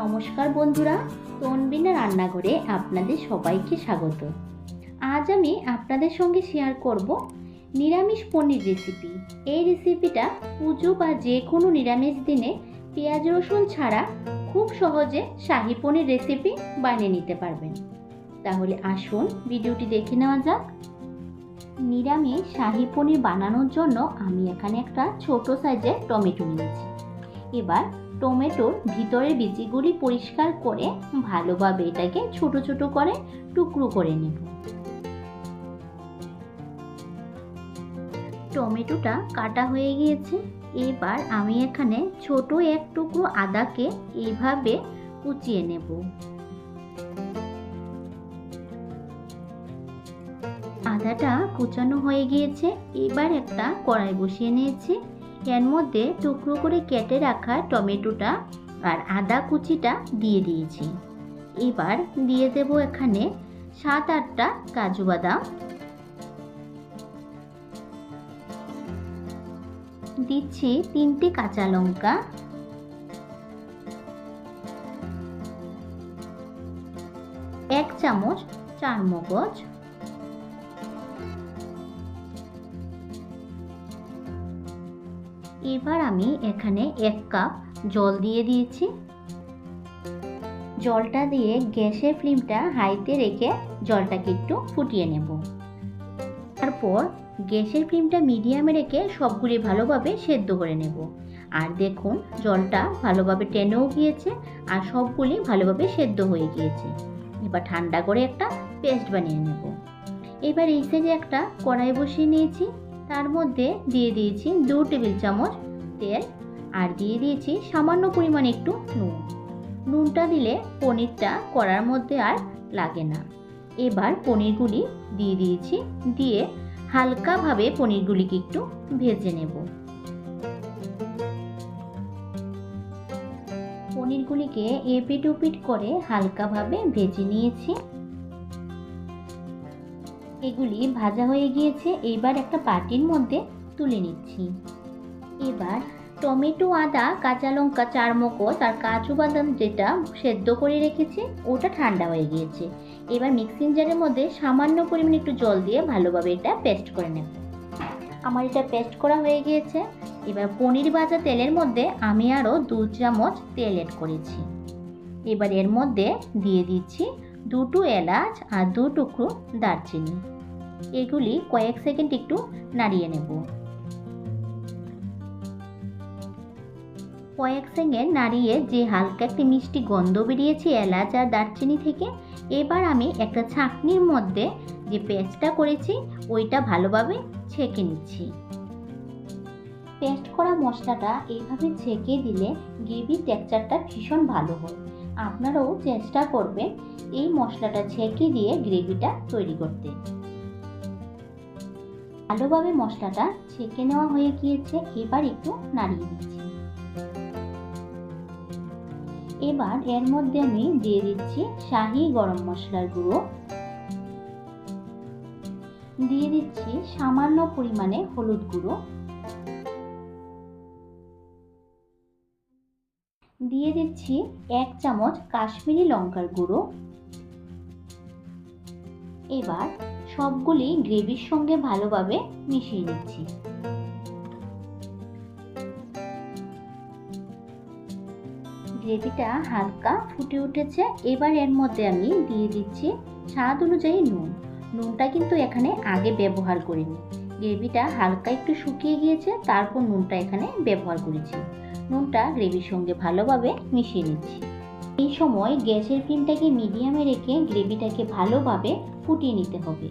নমস্কার বন্ধুরা, তনবিনা রান্নাঘরে আপনাদের সবাইকে স্বাগত। আজ আমি আপনাদের সঙ্গে শেয়ার করব নিরামিষ পনির রেসিপি এই রেসিপিটা পুজো বা যে কোনো নিরামিষ দিনে পেঁয়াজ রসুন ছাড়া খুব সহজে শাহি পনির রেসিপি বানিয়ে নিতে পারবেন। তাহলে আসুন ভিডিওটি দেখে নেওয়া যাক। নিরামিষ শাহি পনির বানানোর জন্য আমি এখানে একটা ছোট সাইজের টমেটো নিয়েছি। এবার টমেটোর ভিতরের বিচিগুলি পরিষ্কার করে ভালোভাবে এটাকে ছোট ছোট করে টুকরো করে নেব। টমেটোটা কাটা হয়ে গিয়েছে। এবার আমি এখানে ছোট এক টুকরো আদাকে এইভাবে কুচিয়ে নেব। আদাটা কুচানো হয়ে গিয়েছে। এবার একটা কড়াই বসিয়ে নিয়েছি। এর মধ্যে টুকরো করে কেটে রাখা টমেটোটা আর আদা কুচিটা দিয়ে দিয়েছি। এবার দিয়ে দেব এখানে সাত আটটা কাজু বাদাম। দিচ্ছি তিনটে কাঁচা লঙ্কা। এক চামচ চার মগজ এবার আমি এখানে এক কাপ জল দিয়ে দিয়েছি। জলটা দিয়ে গ্যাসের ফ্লেমটা হাইতে রেখে জলটাকে একটু ফুটিয়ে নেব। তারপর গ্যাসের ফ্লেমটা মিডিয়ামে রেখে সবগুলি ভালোভাবে সেদ্ধ করে নেব। আর দেখুন, জলটা ভালোভাবে টেনেও গিয়েছে আর সবগুলি ভালোভাবে সেদ্ধ হয়ে গিয়েছে। এবার ঠান্ডা করে একটা পেস্ট বানিয়ে নেব। এবার এই সাইডে একটা কড়াই বসিয়ে নিয়েছি। তার মধ্যে দিয়ে দিয়েছি দু টেবিল চামচ তেল আর দিয়ে দিয়েছি সামান্য পরিমাণ একটু নুন। নুনটা দিলে পনিরটা করার মধ্যে আর লাগে না। এবার পনিরগুলি দিয়ে দিয়েছি, দিয়ে হালকাভাবে পনিরগুলিকে একটু ভেজে নেব। পনিরগুলিকে এপিট ওপিট করে হালকাভাবে ভেজে নিয়েছি। এগুলি ভাজা হয়ে গিয়েছে, এবার একটা পাটির মধ্যে তুলে নিচ্ছি। এবার টমেটো, আদা, কাঁচা লঙ্কা চার মগজ আর কাজু বাদাম যেটা সেদ্ধ করে রেখেছি, ওটা ঠান্ডা হয়ে গিয়েছে। এবার মিক্সিং জারের মধ্যে সামান্য পরিমাণে একটু জল দিয়ে ভালোভাবে এটা পেস্ট করে নেব। আমার এটা পেস্ট করা হয়ে গিয়েছে। এবার পনির ভাজা তেলের মধ্যে আমি আরও দু চামচ তেল এড করেছি। এবার এর মধ্যে দিয়ে দিচ্ছি দুটো এলাচ আর দু টুকরো দারচিনি। এগুলি কয়েক সেকেন্ড একটু নাড়িয়ে নেব। কয়েক সেকেন্ড নাড়িয়ে যে হালকা একটি মিষ্টি গন্ধ বেরিয়েছে এলাচ আর দারচিনি থেকে, এবার আমি একটা ছাঁকনির মধ্যে যে পেস্টটা করেছি, ওইটা ভালোভাবে ছেঁকে নিচ্ছি। পেস্ট করা মশলাটা এইভাবে ছেঁকে দিলে গ্রেভির টেক্সচারটা ভীষণ ভালো হয়। আপনারাও চেষ্টা করবেন এই মশলাটা ছেঁকে দিয়ে গ্রেভিটা তৈরি করতে। ভালোভাবে মশলাটা ছেঁকে নেওয়া হয়ে গিয়েছে, এবার একটু নাড়িয়ে দিচ্ছি। এবার এর মধ্যে আমি দিয়ে দিচ্ছি শাহি গরম মশলার গুঁড়ো। দিয়ে দিচ্ছি সামান্য পরিমাণে হলুদ গুঁড়ো। দিয়ে দিচ্ছি এক চামচ কাশ্মীরি লঙ্কার গুঁড়ো। এবার সবগুলি গ্রেভির সঙ্গে ভালোভাবে মিশিয়ে নিচ্ছি। গ্রেভিটা হালকা ফুটে উঠেছে, এবার এর মধ্যে আমি দিয়ে দিচ্ছি স্বাদ অনুযায়ী নুন। নুনটা কিন্তু এখানে আগে ব্যবহার করিনি। গ্রেভিটা হালকা একটু শুকিয়ে গিয়েছে, তারপর নুনটা এখানে ব্যবহার করেছি। নুনটা গ্রেভির সঙ্গে ভালোভাবে মিশিয়ে নিচ্ছি। এই সময় গ্যাসের ফ্লেমটাকে মিডিয়ামে রেখে গ্রেভিটাকে ভালোভাবে ফুটিয়ে নিতে হবে।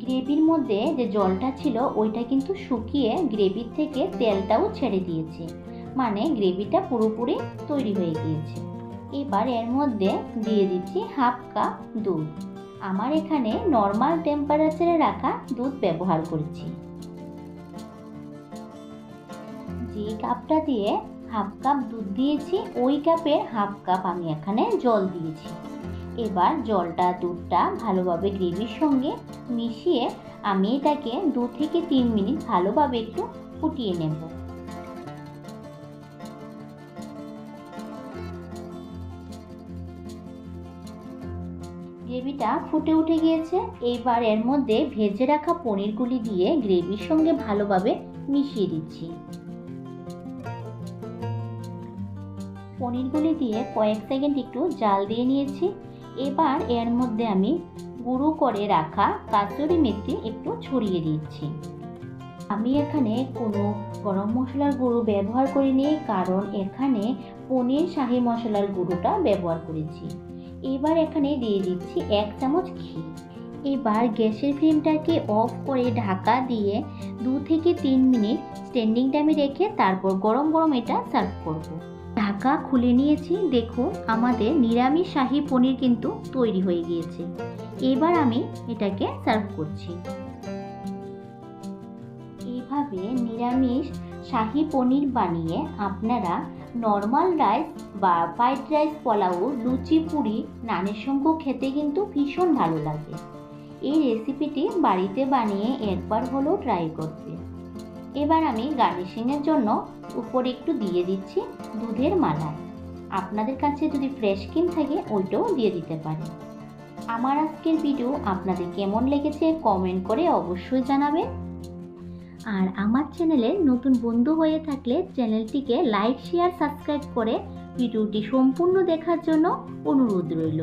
গ্রেভির মধ্যে যে জলটা ছিল, ওইটা কিন্তু শুকিয়ে গ্রেভির থেকে তেলটাও ছেড়ে দিয়েছে। মানে গ্রেভিটা পুরোপুরি তৈরি হয়ে গিয়েছে। এবার এর মধ্যে দিয়ে দিচ্ছি হাফ কাপ দুধ। আমার এখানে নর্মাল টেম্পারেচারে রাখা দুধ ব্যবহার করেছি। যে কাপটা দিয়ে হাফ কাপ দুধ দিয়েছি, ওই কাপে হাফ কাপ আমি এখানে জল দিয়েছি। এবার জলটা, দুধটা ভালোভাবে গ্রেভির সঙ্গে মিশিয়ে আমি এটাকে দু থেকে তিন মিনিট ভালোভাবে একটু ফুটিয়ে নেব। গ্রেভিটা ফুটে উঠে গিয়েছে। এইবার এর মধ্যে ভেজে রাখা পনিরগুলি দিয়ে গ্রেভির সঙ্গে ভালোভাবে মিশিয়ে দিচ্ছি। পনিরগুলি দিয়ে কয়েক সেকেন্ড একটু জাল দিয়ে নিয়েছি। এবার এর মধ্যে আমি গুঁড়ো করে রাখা কাসুরি মেথি একটু ছড়িয়ে দিচ্ছি। আমি এখানে কোনো গরম মশলার গুঁড়ো ব্যবহার করিনি, কারণ এখানে পনির শাহি মশলার গুঁড়োটা ব্যবহার করেছি। এবার এখানে দিয়ে দিচ্ছি এক চামচ ঘি। এবার গ্যাসের ফ্লেমটাকে অফ করে ঢাকা দিয়ে দু থেকে তিন মিনিট স্ট্যান্ডিং টাইমে রেখে তারপর গরম গরম এটা সার্ভ করব। ঢাকা খুলে নিয়েছি দেখুন আমাদের নিরামিষ শাহি পনির কিন্তু তৈরি হয়ে গিয়েছে। এবার আমি এটাকে সার্ভ করছি। এইভাবে নিরামিষ শাহি পনির বানিয়ে আপনারা নর্মাল রাইস বা ফ্রাইড রাইস পোলাও, লুচি, পুরি, নানের সঙ্গেও খেতে কিন্তু ভীষণ ভালো লাগে। এই রেসিপিটি বাড়িতে বানিয়ে একবার হলেও ট্রাই করবে এবার আমি গার্নিশিংয়ের জন্য উপরে একটু দিয়ে দিচ্ছি দুধের মালাই আপনাদের কাছে যদি ফ্রেশ ক্রিম থাকে, ওইটাও দিয়ে দিতে পারেন। আমার আজকের ভিডিও আপনাদের কেমন লেগেছে কমেন্ট করে অবশ্যই জানাবেন। আর আমার চ্যানেলের নতুন বন্ধু হয়ে থাকলে চ্যানেলটিকে লাইক শেয়ার সাবস্ক্রাইব করে ভিডিওটি সম্পূর্ণ দেখার জন্য অনুরোধ রইল।